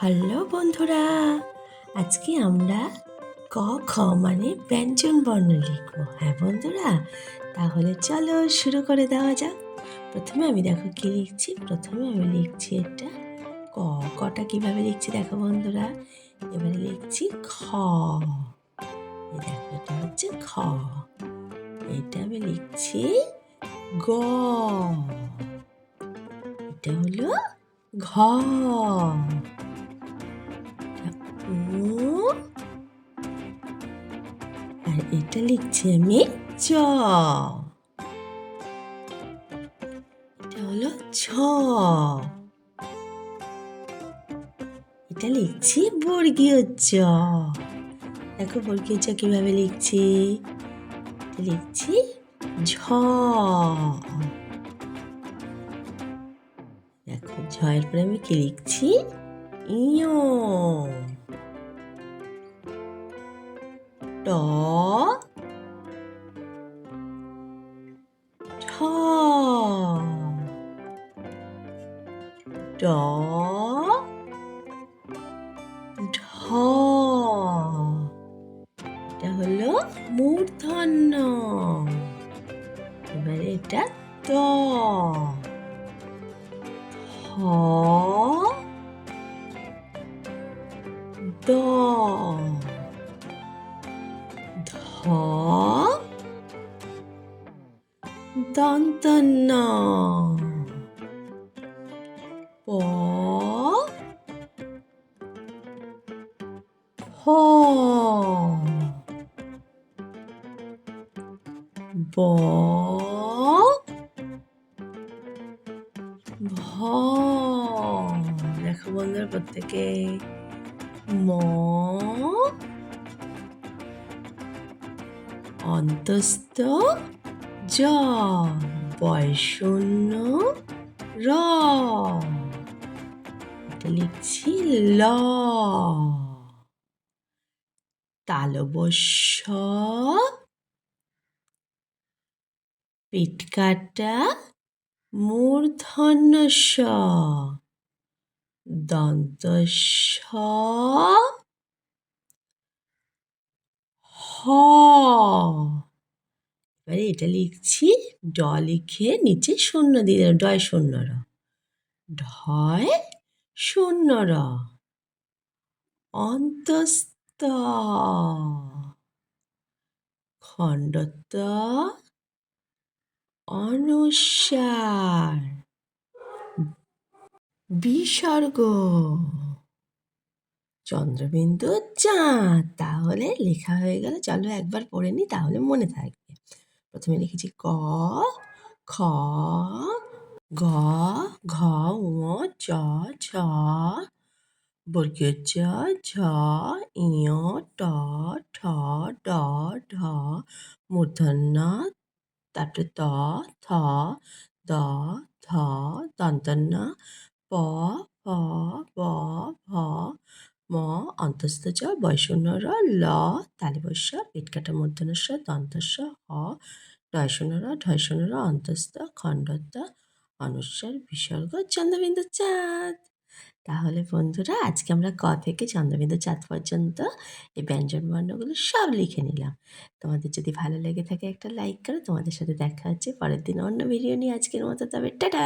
Hello বন্ধুরা, আজকে আমরা ক, খ মানে ব্যঞ্জন বর্ণ লিখব। হ্যাঁ বন্ধুরা? তাহলে চলো শুরু করে দেওয়া যাক। প্রথমে আমি দেখো কি লিখছি? প্রথমে আমি লিখছি এটা ক। কটা কীভাবে লিখছি দেখো বন্ধুরা? এবারে লিখছি খ। দেখো, এটা হচ্ছে খ। এটা আমি লিখছি গ। এটা হলো ঘ। আর এটা লিখছি আমি চ। এটা হলো ছ। এটা লিখছি বর্গীয় চ। দেখো বর্গীয় চ কীভাবে লিখছি? লিখছি ঝ। দেখো ঝয়ের পরে আমি কি লিখছি? ইয়। ট ঠ ড ঢ এটা হলো মূর্ধন্য এবারে এটা ত হ দ ধ দন্ত ন প হ। ব? ভ? দেখো বন্ধুরা প্রত্যেকে ম? অন্তস্থ জ বয়শূন্য র লিখছি ল। তালবস্য পিটকাটা মূর্ধন্য স দন্ত স হ এবারে এটা লিখছি, ড লিখে নিচে শূন্য দিয়ে ডয় শূন্য র। ঢয় শূন্য র। অন্তস্ত খণ্ডত অনুসার। বিসর্গ। চন্দ্রবিন্দু চাঁদ তাহলে লেখা হয়ে গেল। চলো একবার পড়ে নি তাহলে মনে থাকবে। প্রথমে লিখেছি ক, খ, গ, ঘ উ চ ছ বর্গীয় চ, ঝ ইয় ট, ঠ, ড, ঢ, মূর্ধন্য, তারপরে ত, থ, দ, ধ, দন্তন্য, প ফ ব, ভ অন্তস্থ চ বৈষণ্য র, ল তালিবস্য পেটকাটা মূর্ধনস্য দন্তস্য, হ ঢয়শূন্য র ঢয়শূন্য র, অন্তস্থ, খণ্ডত্ব অনুস্বর বিসর্গ চন্দ্রবিন্দু চাঁদ। তাহলে বন্ধুরা, আজকে আমরা ক থেকে চন্দ্রবিন্দু চাঁদ পর্যন্ত এই ব্যঞ্জন বর্ণগুলো সব লিখে নিলাম। তোমাদের যদি ভালো লেগে থাকে একটা লাইক করো, তোমাদের সাথে দেখা হচ্ছে পরের দিন অন্য ভিডিও নিয়ে আজকের মতো। তবে টাটা!